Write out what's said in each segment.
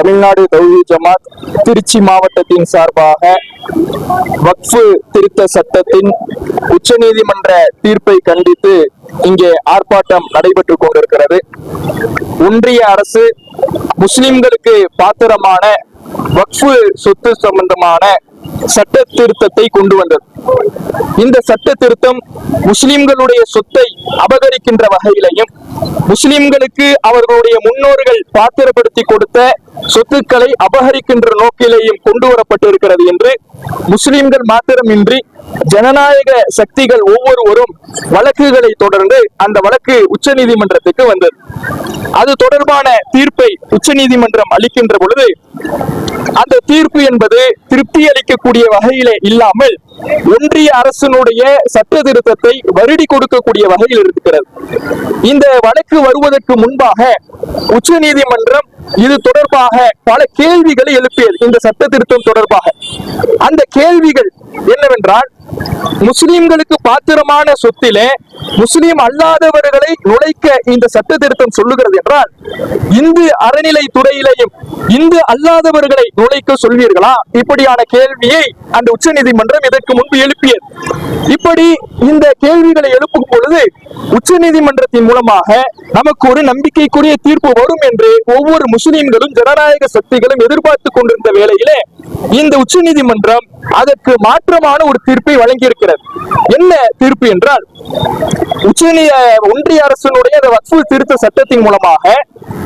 தமிழ்நாடு தௌஹி ஜமாத் திருச்சி மாவட்டத்தின் சார்பாக வக்ஃபு திருத்த சட்டத்தின் உச்சநீதிமன்ற தீர்ப்பை கண்டித்து இங்கே ஆர்ப்பாட்டம் நடைபெற்றுக் கொண்டிருக்கிறது. ஒன்றிய அரசு முஸ்லிம்களுக்கு பாத்திரமான வக்ஃபு சொத்து சம்பந்தமான சட்ட திருத்தத்தை கொண்டு வந்தது. இந்த சட்ட திருத்தம் முஸ்லிம்களுடைய சொத்தை அபகரிக்கின்ற வகையிலையும் முஸ்லிம்களுக்கு அவர்களுடைய முன்னோர்கள் பாத்திரப்படுத்தி கொடுத்த சொத்துக்களை அபகரிக்கின்ற நோக்கிலேயும் கொண்டு வரப்பட்டிருக்கிறது என்று முஸ்லிம்கள் மாத்திரமின்றி ஜனநாயக சக்திகள் ஒவ்வொருவரும் வழக்குகளை தொடர்ந்து அந்த வழக்கு உச்சநீதிமன்றத்துக்கு வந்தது. அது தொடர்பான தீர்ப்பை உச்சநீதிமன்றம் அளிக்கின்ற பொழுது அந்த தீர்ப்பு என்பது திருப்தி அளிக்கக்கூடிய வகையிலே இல்லாமல் ஒன்றிய அரசினுடைய சட்ட திருத்தத்தை வருடி கொடுக்கக்கூடிய வகையில் இருக்கிறது. இந்த வழக்கு வருவதற்கு முன்பாக உச்ச நீதிமன்றம் இது தொடர்பாக பல கேள்விகளை எழுப்பியது. இந்த சட்ட திருத்தம் தொடர்பாக. அந்த கேள்விகள் என்னவென்றால் முஸ்லிம்களுக்கு பாத்திரமான சொத்திலே முஸ்லிம் அல்லாதவர்களை நுழைக்க இந்த சட்ட திருத்தம் சொல்லுகிறது என்றால் இந்து அறநிலை துறையிலையும் இந்து அல்லாதவர்களை நுழைக்க சொல்வீர்களா? இப்படியான கேள்வியை அந்த உச்சநீதிமன்றம் இதற்கு முன்பு எழுப்பியது. இப்படி இந்த கேள்விகளை எழுப்பும் பொழுது உச்சநீதிமன்றத்தின் மூலமாக நமக்கு ஒரு நம்பிக்கைக்குரிய தீர்ப்பு வரும் என்று ஒவ்வொரு முஸ்லிம்களும் ஜனநாயக சக்திகளும் எதிர்பார்த்து கொண்டிருந்த வேளையிலே இந்த உச்சநீதிமன்றம் அதற்கு மாற்றமான ஒரு தீர்ப்பை வழங்கியிருக்கிறது. என்ன தீர்ப்பு என்றால் உச்சநீ ஒன்றிய அரசினுடைய அந்த வக்ஃபு திருத்த சட்டத்தின் மூலமாக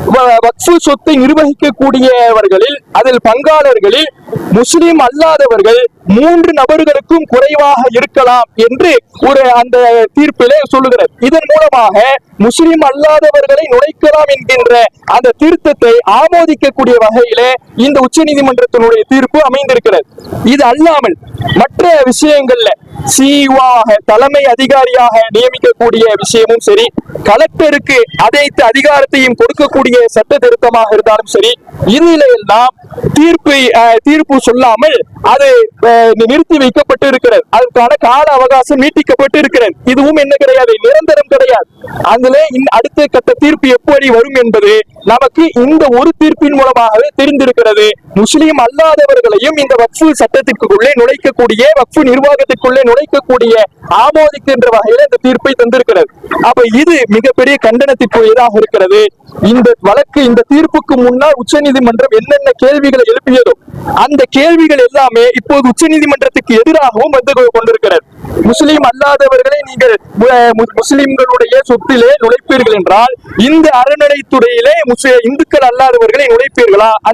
வ- வக்ஃபு சொத்தை நிர்வகிக்கக்கூடியவர்களில் அதில் பங்காளர்களில் முஸ்லிம் அல்லாதவர்கள் மூன்று நபர்களுக்கும் குறைவாக இருக்கலாம் என்று ஒரு அந்த தீர்ப்பிலே சொல்லுகிறது. இதன் மூலமாக முஸ்லிம் அல்லாதவர்களை நுழைக்கலாம் என்கின்ற அந்த திருத்தத்தை ஆமோதிக்கக்கூடிய வகையிலே இந்த உச்ச நீதிமன்றத்தினுடைய தீர்ப்பு அமைந்திருக்கிறது. இது அல்லாமல் மற்ற விஷயங்கள்ல சிஇஓவாக தலைமை அதிகாரியாக நியமிக்கக்கூடிய விஷயமும் சரி கலெக்டருக்கு அனைத்து அதிகாரத்தையும் கொடுக்கக்கூடிய சட்ட திருத்தமாக இருந்தாலும் சரி இதுல எல்லாம் தீர்ப்பை தீர்ப்பு சொல்லாமல் அது நிறுத்தி வைக்கப்பட்டு இருக்கிறது அதுக்கான கால அவகாசம் நீட்டிக்கப்பட்டு இருக்கிறது இதுவும் என்ன கிடையாது? நிரந்தரம் கிடையாது. அதுல அடுத்த கட்ட தீர்ப்பு எப்படி வரும் என்பது நமக்கு இந்த ஒரு தீர்ப்பின் மூலமாகவே தெரிந்திருக்கிறது. முஸ்லீம் அல்லாதவர்களையும் இந்த வக்ஃபு சட்டத்திற்குள்ளே நுழைக்கக்கூடிய வக்ஃபு நிர்வாகத்திற்குள்ளே நுழைக்கக்கூடிய ஆமோதிக்கின்ற வகையில இந்த தீர்ப்பை தந்திருக்கிறது. அப்ப இது மிகப்பெரிய கண்டனத்திற்குரியதாக இருக்கிறது. இந்த வழக்கு இந்த தீர்ப்புக்கு முன்னால் உச்சநீதிமன்றம் என்னென்ன கேள்விகளை எழுப்பியதோ அந்த கேள்விகள் எல்லாமே இப்போது உச்ச நீதிமன்றத்துக்கு எதிராகவும் வந்து கொண்டிருக்கிறது. முஸ்லீம் அல்லாதவர்களை நீங்கள் மு- முஸ்லிம்களுடைய சொத்திலே நுழைப்பீர்கள் என்றால் இந்த அறநிலைத்துறையிலே இந்துக்கள் அல்லாதவர்களை நுழைப்பீர்களா? அந்த